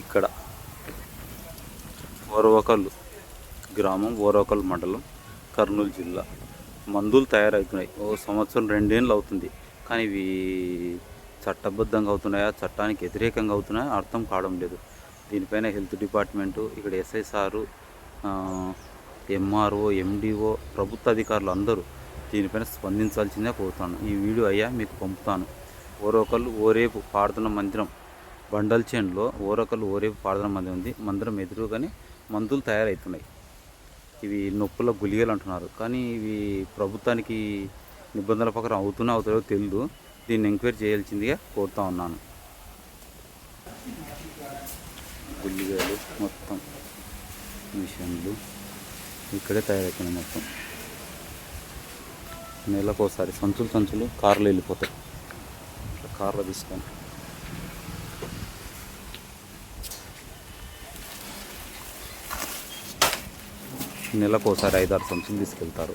ఇక్కడ ఓరవకల్లు గ్రామం ఓరవకల్ మండలం కర్నూలు జిల్లా. మందులు తయారవుతున్నాయి. ఓ సంవత్సరం రెండేళ్ళు అవుతుంది. కానీ ఇవి చట్టబద్ధంగా అవుతున్నాయా? చట్టానికి వ్యతిరేకంగా అవుతున్నాయా? అర్థం కావడం లేదు. దీనిపైన హెల్త్ డిపార్ట్మెంటు ఇక్కడ ఎస్ఐ సారు ఎంఆర్ఓ ఎండిఓ ప్రభుత్వ అధికారులు అందరూ దీనిపైన స్పందించాల్సిందే కోరుతాను ఈ వీడియో అయ్యా మీకు పంపుతాను. ఓరొకళ్ళు ఓరేపు పాడుతున్న మందిరం బండల్ చేనులో ఓరకలు ఓరేపు పాడుతున్న మంది ఉంది. మందిరం ఎదురుగానే మందులు తయారవుతున్నాయి ఇవి నొప్పుల గుళికలు అంటున్నారు. కానీ ఇవి ప్రభుత్వానికి నిబంధనల ప్రకారం అవుతున్నా అవుతాయో తెలియదు దీన్ని ఎంక్వైరీ చేయాల్సిందిగా కోరుతా ఉన్నాను. గుళికలు మొత్తం మిషన్లు ఇక్కడే తయారవుతున్నాయి మొత్తం. నెలకు ఒకసారి సంచులు సంచులు కార్లు వెళ్ళిపోతాయి. ఇట్లా తీసుకొని నెలకు ఒకసారి ఐదారు సంచులు తీసుకెళ్తారు.